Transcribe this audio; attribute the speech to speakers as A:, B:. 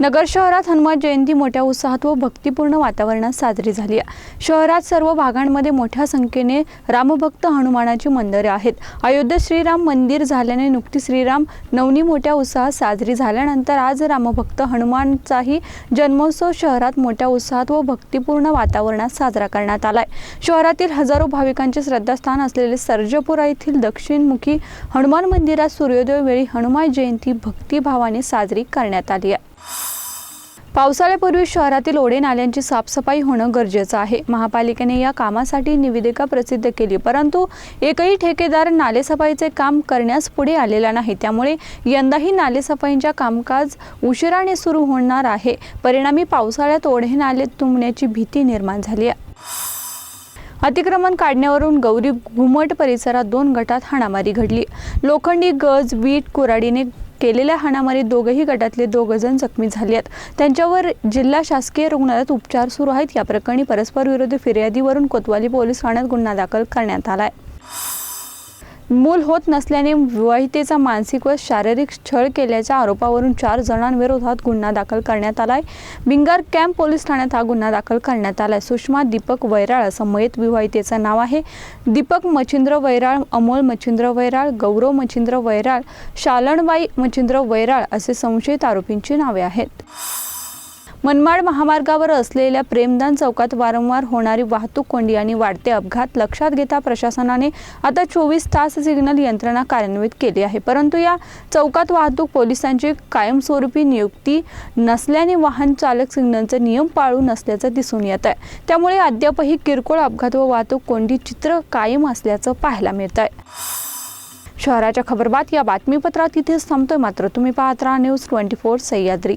A: नगर शहरात हनुमान जयंती मोठ्या उत्साहात व भक्तिपूर्ण वातावरणात साजरी झाली आहे. शहरात सर्व भागांमध्ये मोठ्या संख्येने रामभक्त हनुमानाची मंदिरे आहेत. अयोध्या श्रीराम मंदिर झाल्याने नुकती श्रीराम नवनी मोठ्या उत्साहात साजरी झाल्यानंतर आज रामभक्त हनुमानचाही जन्मोत्सव शहरात मोठ्या उत्साहात व भक्तिपूर्ण वातावरणात साजरा करण्यात आलाय. शहरातील हजारो भाविकांचे श्रद्धास्थान असलेले सर्जपुरा येथील दक्षिणमुखी हनुमान मंदिरात सूर्योदय वेळी हनुमान जयंती भक्तिभावाने साजरी करण्यात आली आहे. पावसाळ्यापूर्वी शहरातील ओढे नाल्यांची साफसफाई होणं गरजेचं आहे. महापालिकेने या कामासाठी निवेदिका प्रसिद्ध केली परंतु एकही ठेकेदार नालेसफाईचे काम करण्यास पुढे आलेला नाही. त्यामुळे यंदाही नालेसफाईच्या कामकाज उशिराने सुरू होणार आहे. परिणामी पावसाळ्यात ओढे नाले तुंबण्याची भीती निर्माण झाली आहे. अतिक्रमण काढण्यावरून गौरी घुमट परिसरात दोन गटात हाणामारी घडली. लोखंडी गज वीट कुऱ्हाडीने केलेल्या हाणामारीत दोघंही गटातले दोघंजण जखमी झाले आहेत त्यांच्यावर जिल्हा शासकीय रुग्णालयात उपचार सुरू आहेत. या प्रकरणी परस्पर विरोधी फिर्यादीवरून कोतवाली पोलीस ठाण्यात गुन्हा दाखल करण्यात आला आहे मूल होत नसल्याने विवाहितेचा मानसिक व शारीरिक छळ केल्याच्या आरोपावरून चार जणांविरोधात गुन्हा दाखल करण्यात आलाय. बिंगार कॅम्प पोलीस ठाण्यात हा गुन्हा दाखल करण्यात आलाय. सुषमा दीपक वैराळ असं मयत विवाहितेचं नाव आहे. दीपक मच्छिंद्र वैराळ अमोल मच्छिंद्र वैराळ गौरव मच्छिंद्र वैराळ शालणबाई मच्छिंद्र वैराळ असे संशयित आरोपींची नावे आहेत. मनमाड महामार्गावर असलेल्या प्रेमदान चौकात वारंवार होणारी वाहतूक कोंडी आणि वाढते अपघात लक्षात घेता प्रशासनाने आता चोवीस तास सिग्नल यंत्रणा कार्यान्वित केली आहे. परंतु या चौकात वाहतूक पोलिसांची कायमस्वरूपी नियुक्ती नसल्याने वाहन चालक सिग्नलचे नियम पाळू नसल्याचं दिसून येत आहे. त्यामुळे अद्यापही किरकोळ अपघात व वाहतूक कोंडी चित्र कायम असल्याचं पाहायला मिळत आहे. शहराच्या खबरबात या बातमीपत्रात इथेच थांबतोय. मात्र तुम्ही पाहत राहा news twenty four Sahyadri.